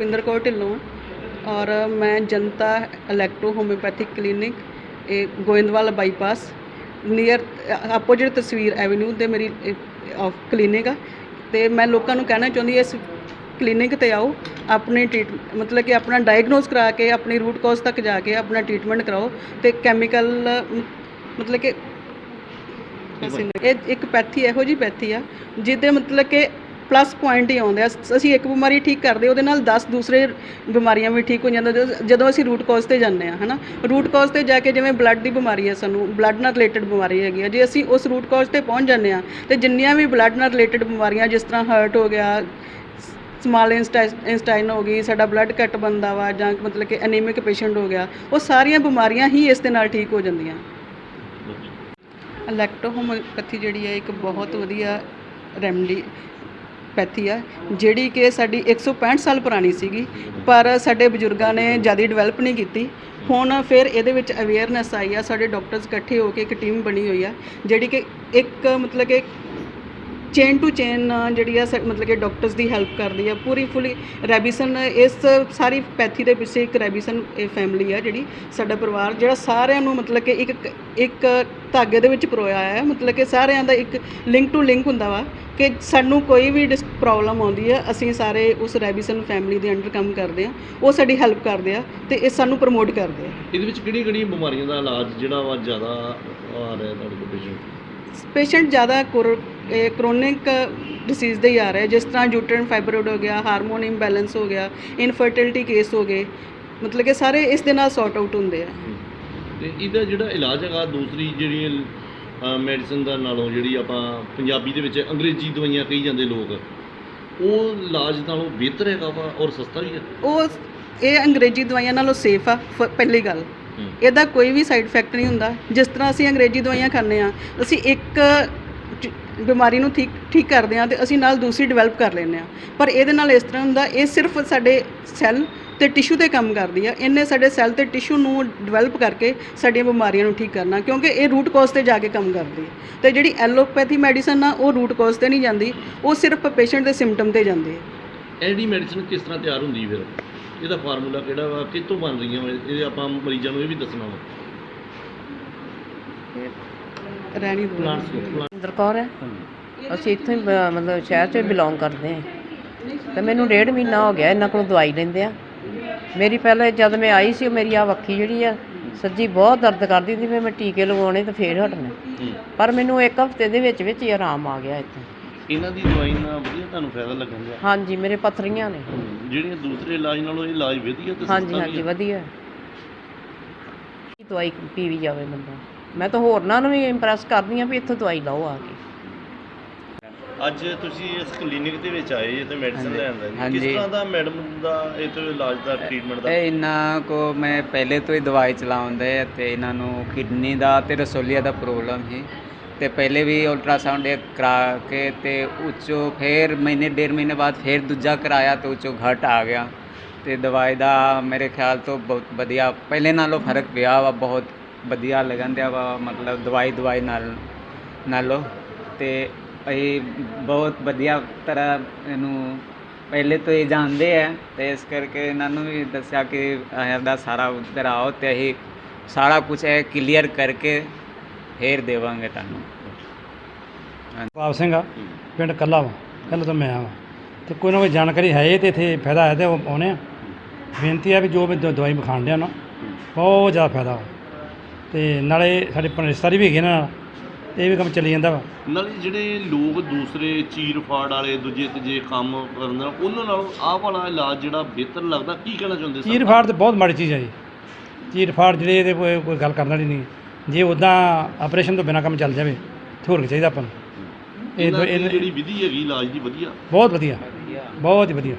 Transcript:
ਰੁਪਿੰਦਰ ਕੌਰ ਢਿੱਲੋਂ ਔਰ ਮੈਂ ਜਨਤਾ electro homeopathic clinic ਇਹ Goindwal bypass near opposite Tasveer avenue ਤੇ ਮੇਰੀ ਕਲੀਨਿਕ ਆ। ਤੇ ਮੈਂ ਲੋਕਾਂ ਨੂੰ ਕਹਿਣਾ ਚਾਹੁੰਦੀ ਇਸ ਕਲੀਨਿਕ ਤੇ ਆਓ ਆਪਣੀ ਟ੍ਰੀਟ ਮਤਲਬ ਕਿ ਆਪਣਾ ਡਾਇਗਨੋਸ ਕਰਾ ਕੇ ਆਪਣੀ ਰੂਟ ਕਾਜ਼ ਤੱਕ ਜਾ ਕੇ ਆਪਣਾ ਟ੍ਰੀਟਮੈਂਟ ਕਰਾਓ ਤੇ ਕੈਮੀਕਲ ਮਤਲਬ ਕਿ ਇਹ ਇੱਕ ਪੈਥੀ ਇਹੋ ਜੀ ਪੈਥੀ ਆ ਜਿਹਦੇ ਮਤਲਬ ਕਿ ਪਲੱਸ ਪੁਆਇੰਟ ਹੀ ਆਉਂਦੇ ਆ। ਅਸੀਂ ਇੱਕ ਬਿਮਾਰੀ ਠੀਕ ਕਰਦੇ ਉਹਦੇ ਨਾਲ 10 ਦੂਸਰੇ ਬਿਮਾਰੀਆਂ ਵੀ ਠੀਕ ਹੋ ਜਾਂਦੀਆਂ ਜਦੋਂ- ਜਦੋਂ ਅਸੀਂ ਰੂਟ ਕਾਜ਼ ਤੇ ਜਾਂਦੇ ਆ ਹਨਾ? ਰੂਟ ਕਾਜ਼ ਤੇ ਜਾ ਕੇ ਜਿਵੇਂ ਬਲੱਡ ਦੀ ਬਿਮਾਰੀ ਹੈ ਸਾਨੂੰ ਬਲੱਡ ਨਾਲ ਰਿਲੇਟਡ ਬਿਮਾਰੀ ਹੈਗੀ ਆ। ਜੇ ਅਸੀਂ ਉਸ ਰੂਟ ਕਾਜ਼ ਤੇ ਪਹੁੰਚ ਜਾਂਦੇ ਆ ਤੇ ਜਿੰਨੀਆਂ ਵੀ ਬਲੱਡ ਨਾਲ ਰਿਲੇਟਡ ਬਿਮਾਰੀਆਂ ਜਿਸ ਤਰ੍ਹਾਂ ਹਾਰਟ ਹੋ ਗਿਆ ਸਮਾਲ ਇੰਸਟਾਈਨ ਹੋ ਗਈ ਸਾਡਾ ਬਲੱਡ ਘੱਟ ਬੰਦਾ ਵਾ ਜਾਂ ਮਤਲਬ ਕਿ ਐਨੀਮਿਕ ਪੇਸ਼ੈਂਟ ਹੋ ਗਿਆ ਉਹ ਸਾਰੀਆਂ ਬਿਮਾਰੀਆਂ ਹੀ ਇਸ ਦੇ ਨਾਲ ਠੀਕ ਹੋ ਜਾਂਦੀਆਂ। ਇਲੈਕਟ੍ਰੋਹੋਮੋਪੈਥੀ ਜਿਹੜੀ ਹੈ ਇੱਕ ਬਹੁਤ ਵਧੀਆ ਰੈਮਡੀ ਪੈਥੀ ਆ, ਜਿਹੜੀ ਕਿ ਸਾਡੀ 165 ਸਾਲ ਪੁਰਾਣੀ ਸੀਗੀ, ਪਰ ਸਾਡੇ ਬਜ਼ੁਰਗਾਂ ਨੇ ਜ਼ਿਆਦਾ ਡਿਵੈਲਪ ਨਹੀਂ ਕੀਤੀ। ਹੁਣ ਫਿਰ ਇਹਦੇ ਵਿੱਚ ਅਵੇਅਰਨੈਸ ਆਈ ਆ, ਸਾਡੇ ਡਾਕਟਰਸ ਇਕੱਠੇ ਹੋ ਕੇ ਇੱਕ ਟੀਮ ਬਣੀ ਹੋਈ ਆ, ਜਿਹੜੀ ਕਿ ਇੱਕ ਮਤਲਬ ਕਿ ਚੇਨ ਟੂ ਚੇਨ ਜਿਹੜੀ ਆ ਸ ਮਤਲਬ ਕਿ ਡਾਕਟਰਸ ਦੀ ਹੈਲਪ ਕਰਦੀ ਆ। ਪੂਰੀ ਫੁਲੀ ਰੈਬੀਸਨ, ਇਸ ਸਾਰੀ ਪੈਥੀ ਦੇ ਪਿੱਛੇ ਇੱਕ ਰੈਬੀਸਨ ਇਹ ਫੈਮਿਲੀ ਆ ਜਿਹੜੀ ਸਾਡਾ ਪਰਿਵਾਰ, ਜਿਹੜਾ ਸਾਰਿਆਂ ਨੂੰ ਮਤਲਬ ਕਿ ਇੱਕ ਇੱਕ ਧਾਗੇ ਦੇ ਵਿੱਚ ਪਰੋਇਆ ਹੈ। ਮਤਲਬ ਕਿ ਸਾਰਿਆਂ ਦਾ ਇੱਕ ਲਿੰਕ ਟੂ ਲਿੰਕ ਹੁੰਦਾ ਵਾ ਕਿ ਸਾਨੂੰ ਕੋਈ ਵੀ ਡਿਸ ਪ੍ਰੋਬਲਮ ਆਉਂਦੀ ਆ, ਅਸੀਂ ਸਾਰੇ ਉਸ ਰੈਬੀਸਨ ਫੈਮਿਲੀ ਦੇ ਅੰਡਰ ਕੰਮ ਕਰਦੇ ਆ। ਉਹ ਸਾਡੀ ਹੈਲਪ ਕਰਦੇ ਆ ਤੇ ਇਹ ਸਾਨੂੰ ਪ੍ਰਮੋਟ ਕਰਦੇ ਆ। ਇਹਦੇ ਵਿੱਚ ਕਿਹੜੀਆਂ ਕਿਹੜੀਆਂ ਬਿਮਾਰੀਆਂ ਦਾ ਇਲਾਜ ਜਿਹੜਾ ਵਾ ਜ਼ਿਆਦਾ ਆ ਰਿਹਾ ਤੁਹਾਡੇ ਕੋਲ ਪੇਸ਼ੈਂਟ ਪੇਸ਼ੈਂਟ ਜ਼ਿਆਦਾ ਕ੍ਰੋਨਿਕ ਡਿਸੀਜ਼ ਦੇ ਹੀ ਆ ਰਹੇ ਜਿਸ ਤਰ੍ਹਾਂ ਯੂਟਰਨ ਫਾਈਬਰੋਇਡ ਹੋ ਗਿਆ ਹਾਰਮੋਨ ਇੰਬੈਲੈਂਸ ਹੋ ਗਿਆ ਇਨਫਰਟੀਲਿਟੀ ਕੇਸ ਹੋ ਗਏ ਮਤਲਬ ਕਿ ਸਾਰੇ ਇਸ ਦੇ ਨਾਲ ਸੌਰਟ ਆਊਟ ਹੁੰਦੇ ਆ। ਤੇ ਇਹਦਾ ਜਿਹੜਾ ਇਲਾਜ ਹੈਗਾ ਦੂਸਰੀ ਜਿਹੜੀ ਮੈਡੀਸਨ ਦਾ ਨਾਲੋਂ ਜਿਹੜੀ ਆਪਾਂ ਪੰਜਾਬੀ ਦੇ ਵਿੱਚ ਅੰਗਰੇਜ਼ੀ ਦਵਾਈਆਂ ਕਹੀ ਜਾਂਦੇ ਲੋਕ ਉਹ ਇਲਾਜ ਨਾਲੋਂ ਬਿਹਤਰ ਹੈਗਾ ਵਾ ਔਰ ਸਸਤਾ ਵੀ ਹੈ? ਉਹ ਇਹ ਅੰਗਰੇਜ਼ੀ ਦਵਾਈਆਂ ਨਾਲੋਂ ਸੇਫ ਆ ਫ- ਪਹਿਲੀ ਗੱਲ। ਇਹਦਾ ਕੋਈ ਵੀ ਸਾਈਡ ਇਫੈਕਟ ਨਹੀਂ ਹੁੰਦਾ। ਜਿਸ ਤਰ੍ਹਾਂ ਅਸੀਂ ਅੰਗਰੇਜ਼ੀ ਦਵਾਈਆਂ ਖਾਂਦੇ ਆ ਅਸੀਂ ਇੱਕ ਬਿਮਾਰੀ ਨੂੰ ਠੀਕ ਠੀਕ ਕਰਦੇ ਆ ਤੇ ਅਸੀਂ ਨਾਲ ਦੂਸਰੀ ਡਿਵੈਲਪ ਕਰ ਲੈਂਦੇ ਆ ਪਰ ਇਹਦੇ ਨਾਲ ਇਸ ਤਰ੍ਹਾਂ ਹੁੰਦਾ, ਇਹ ਸਿਰਫ ਸਾਡੇ ਸੈੱਲ ਤੇ ਟਿਸ਼ੂ ਤੇ ਕੰਮ ਕਰਦੀ ਆ। ਇਹਨੇ ਸਾਡੇ ਸੈੱਲ ਤੇ ਟਿਸ਼ੂ ਨੂੰ ਡਿਵੈਲਪ ਕਰਕੇ ਸਾਡੀਆਂ ਬਿਮਾਰੀਆਂ ਨੂੰ ਠੀਕ ਕਰਨਾ, ਕਿਉਂਕਿ ਇਹ ਰੂਟ ਕਾਜ਼ ਤੇ ਜਾ ਕੇ ਕੰਮ ਕਰਦੀ ਹੈ ਤੇ ਜਿਹੜੀ ਐਲੋਪੈਥੀ ਮੈਡੀਸਨ ਆ, ਉਹ ਰੂਟ ਕਾਜ਼ ਤੇ ਨਹੀਂ ਜਾਂਦੀ। ਉਹ ਸਿਰਫ ਪੇਸ਼ੈਂਟ ਦੇ ਸਿੰਪਟਮ ਤੇ ਜਾਂਦੀ ਹੈ ਜਿਹੜੀ ਮੈਡੀਸਨ ਕਿਸ ਤਰ੍ਹਾਂ ਤਿਆਰ ਹੁੰਦੀ ਫਿਰ? ਇਹਦਾ ਫਾਰਮੂਲਾ ਕਿਹੜਾ ਵਾ? ਕਿੱਥੋਂ ਬਣ ਰਹੀਆਂ ਵਾ? ਇਹ ਆਪਾਂ ਮਰੀਜ਼ਾਂ ਨੂੰ ਇਹ ਵੀ ਦੱਸਣਾ ਵਾ। ਰਹਿਣੀ ਦੋ ਪਲਾਂਟਸ ਕੌਰ ਹੈ? ਅਸੀਂ ਇੱਥੋਂ ਹੀ ਬ- ਮਤਲਬ ਸ਼ਹਿਰ ਚੋਂ ਬਿਲੋਂਗ ਕਰਦੇ ਹਾਂ। ਤੇ ਮੈਨੂੰ ਡੇਢ ਮਹੀਨਾ ਹੋ ਗਿਆ ਇਹਨਾਂ ਕੋਲੋਂ ਦਵਾਈ ਲੈਂਦੇ ਆ ਮੇਰੀ ਪਹਿਲੇ ਜਦ ਮੈਂ ਆਈ ਸੀ ਉਹ ਮੇਰੀ ਆ ਵੱਖੀ ਜਿਹੜੀ ਆ ਸੱਜੀ ਬਹੁਤ ਦਰਦ ਕਰਦੀ ਸੀ ਫਿਰ ਮੈਂ ਟੀਕੇ ਲਗਾਉਣੇ ਤੇ ਫੇਰ ਹਟਣਾ। ਪਰ ਮੈਨੂੰ ਇੱਕ ਹਫ਼ਤੇ ਦੇ ਵਿੱਚ ਵਿੱਚ ਹੀ ਆਰਾਮ ਆ ਗਿਆ ਇੱਥੇ। ਇਹਨਾਂ ਦੀ ਦਵਾਈ ਨਾਲ ਵਧੀਆ ਤੁਹਾਨੂੰ ਫਾਇਦਾ ਲੱਗਣ ਦਿਆ ਹਾਂਜੀ ਮੇਰੇ ਪੱਥਰੀਆਂ ਨੇ। ਜਿਹੜੀਆਂ ਦੂਸਰੇ ਇਲਾਜ ਨਾਲੋਂ ਇਹ ਇਲਾਜ ਵਧੀਆ ਤੇ ਹਾਂਜੀ ਸਸਤਾ ਵੀ ਹਾਂਜੀ ਹੈ ਵਧੀਆ। ਦਵਾਈ ਪੀਵੀ ਜਾਵੇ ਬੰਦਾ। ਮੈਂ ਤਾਂ ਹੋਰਨਾਂ ਨੂੰ ਵੀ ਇੰਪ੍ਰੈਸ ਕਰਦੀ ਆ ਵੀ ਇੱਥੋਂ ਦਵਾਈ ਲਓ ਆ ਕੇ। ਅੱਜ ਤੁਸੀਂ ਇਸ ਕਲੀਨਿਕ ਦੇ ਵਿੱਚ ਆਏ ਜੇ ਤੇ ਮੈਡੀਸਨ। ਲੈਣ ਦਾ। ਜੀ। ਕਿਸ ਹਾਂਜੀ। ਤਰ੍ਹਾਂ ਦਾ ਮੈਡਮ ਦਾ ਇਹ ਤੋਂ ਇਲਾਜ ਦਾ ਟ੍ਰੀਟਮੈਂਟ ਦਾ? ਇਹ ਇਹਨਾਂ ਕੋ ਮੈਂ ਪਹਿਲੇ ਤੋਂ ਹੀ ਦਵਾਈ ਚਲਾਉਂਦੇ ਤੇ ਇਹਨਾਂ ਨੂੰ ਕਿਡਨੀ ਦਾ ਤੇ ਰਸੋਲੀਆ ਦਾ ਪ੍ਰੋਬਲਮ ਸੀ। ਤੇ ਪਹਿਲੇ ਵੀ ਅਲਟਰਾਸਾਊਂਡ ਇੱਕ ਕਰਾ ਕੇ ਤੇ ਉੱਚੋਂ ਫਿਰ ਮਹੀਨੇ, ਡੇਢ ਮਹੀਨੇ ਬਾਅਦ ਫਿਰ ਦੂਜਾ ਕਰਾਇਆ ਅਤੇ ਉਹ 'ਚੋਂ ਘਟ ਆ ਗਿਆ। ਅਤੇ ਦਵਾਈ ਦਾ ਮੇਰੇ ਖਿਆਲ ਤੋਂ ਬਹੁਤ ਵਧੀਆ, ਪਹਿਲੇ ਨਾਲੋਂ ਫ਼ਰਕ ਪਿਆ ਵਾ, ਬਹੁਤ ਵਧੀਆ ਲੱਗਣ ਦਿਆ ਵਾ, ਮਤਲਬ ਦਵਾਈ ਦਵਾਈ ਨਾਲ, ਨਾਲੋਂ। ਅਤੇ ਅਸੀਂ ਬਹੁਤ ਵਧੀਆ ਤਰ੍ਹਾਂ ਇਹਨੂੰ ਪਹਿਲੇ ਤੋਂ ਇਹ ਜਾਣਦੇ ਹੈ ਅਤੇ ਇਸ ਕਰਕੇ ਇਹਨਾਂ ਨੂੰ ਵੀ ਦੱਸਿਆ ਕਿ ਇਹਦਾ ਸਾਰਾ ਉੱਧਰ ਆਓ ਅਤੇ ਅਸੀਂ ਸਾਰਾ ਕੁਝ ਇਹ ਕਲੀਅਰ ਕਰਕੇ ਫੇਰ ਦੇਵਾਂਗੇ ਤੁਹਾਨੂੰ। ਪਾਪ ਸਿੰਘ ਆ ਪਿੰਡ ਕੱਲਾ ਵਾ ਕੱਲਾ ਤੋਂ ਮੈਂ ਆ ਤੇ ਕੋਈ ਨਾ ਕੋਈ ਜਾਣਕਾਰੀ ਹੈ ਤੇ ਇੱਥੇ ਫਾਇਦਾ ਹੈ ਤੇ ਉਹ ਆਉਣੇ ਆ। ਬੇਨਤੀ ਆ ਵੀ ਜੋ ਵੀ ਦ- ਦਵਾਈ ਵਿਖਾਣ ਡਿਆ ਨਾ ਬਹੁਤ ਜ਼ਿਆਦਾ ਫਾਇਦਾ ਵਾ। ਤੇ ਨਾਲੇ ਸਾਡੇ ਪਿੰਡ ਰਿਸ਼ਤੇਦਾਰੀ ਵੀ ਹੈਗੇ ਨਾ ਤੇ ਇਹ ਵੀ ਕੰਮ ਚੱਲੀ ਜਾਂਦਾ ਵਾ। ਨਾਲੇ ਜਿਹੜੇ ਲੋਕ ਦੂਸਰੇ ਚੀਰ ਫਾੜ ਵਾਲੇ ਦੂਜੇ ਤੀਜੇ ਕੰਮ ਕਰਦੇ ਨੇ ਉਹਨਾਂ ਨਾਲੋਂ ਆਹ ਵਾਲਾ ਇਲਾਜ ਜਿਹੜਾ ਬਿਹਤਰ ਲੱਗਦਾ ਕੀ ਕਹਿਣਾ ਚਾਹੁੰਦੇ ਚੀਰ ਫਾੜ ਤੇ ਬਹੁਤ ਮਾੜੀ ਚੀਜ਼ ਹੈ ਜੀ। ਚੀਰ ਫਾੜ ਜਿਹੜੇ ਇਹਦੇ ਕੋਈ ਕੋਈ ਗੱਲ ਕਰਨ ਵਾਲੀ ਨਹੀਂ। ਜੇ ਉਦਾਂ ਆਪਰੇਸ਼ਨ ਤੋਂ ਬਿਨਾ ਕੰਮ ਚੱਲ ਜਾਵੇ ਤੇ ਹੋਰ ਕੀ ਚਾਹੀਦਾ ਆਪਾਂ ਨੂੰ? ਇਹ ਜਿਹੜੀ ਵਿਧੀ ਹੈਗੀ ਇਲਾਜ ਦੀ ਵਧੀਆ? ਬਹੁਤ ਵਧੀਆ। ਬਹੁਤ ਹੀ ਵਧੀਆ।